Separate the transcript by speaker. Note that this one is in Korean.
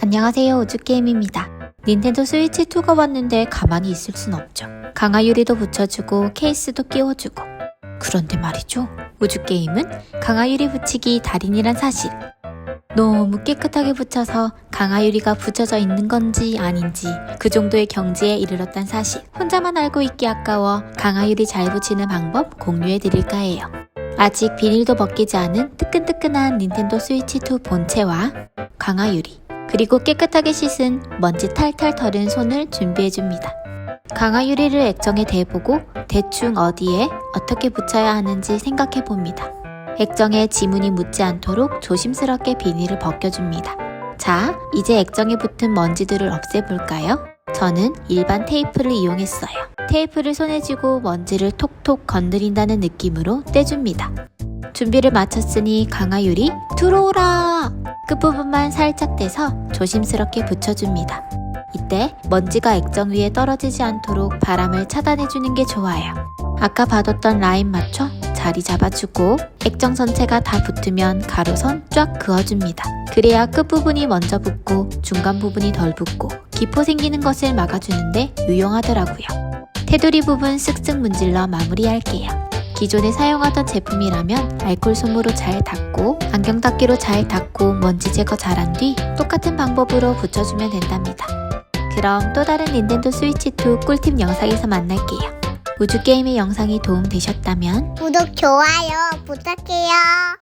Speaker 1: 안녕하세요 우주게임입니다. 닌텐도 스위치 2가 왔는데 가만히 있을 순 없죠. 강화유리도 붙여주고 케이스도 끼워주고 그런데 말이죠. 우주게임은 강화유리 붙이기 달인이란 사실 너무 깨끗하게 붙여서 강화유리가 붙여져 있는 건지 아닌지 그 정도의 경지에 이르렀단 사실 혼자만 알고 있기 아까워 강화유리 잘 붙이는 방법 공유해 드릴까 해요. 아직 비닐도 벗기지 않은 뜨끈뜨끈한 닌텐도 스위치 2 본체와 강화유리 그리고 깨끗하게 씻은 먼지 탈탈 털은 손을 준비해줍니다. 강화 유리를 액정에 대보고 대충 어디에 어떻게 붙여야 하는지 생각해봅니다. 액정에 지문이 묻지 않도록 조심스럽게 비닐을 벗겨줍니다. 자, 이제 액정에 붙은 먼지들을 없애볼까요? 저는 일반 테이프를 이용했어요. 테이프를 손에 쥐고 먼지를 톡톡 건드린다는 느낌으로 떼줍니다. 준비를 마쳤으니 강화유리 들어오라! 끝부분만 살짝 떼서 조심스럽게 붙여줍니다. 이때 먼지가 액정 위에 떨어지지 않도록 바람을 차단해주는 게 좋아요. 아까 봐뒀던 라인 맞춰 자리 잡아주고 액정 전체가 다 붙으면 가로선 쫙 그어줍니다. 그래야 끝부분이 먼저 붙고 중간 부분이 덜 붙고 기포 생기는 것을 막아주는데 유용하더라고요. 테두리 부분 쓱쓱 문질러 마무리할게요. 기존에 사용하던 제품이라면 알콜 솜으로 잘 닦고 안경 닦기로 잘 닦고 먼지 제거 잘한 뒤 똑같은 방법으로 붙여주면 된답니다. 그럼 또 다른 닌텐도 스위치 2 꿀팁 영상에서 만날게요. 우주 게임의 영상이 도움되셨다면
Speaker 2: 구독, 좋아요 부탁해요.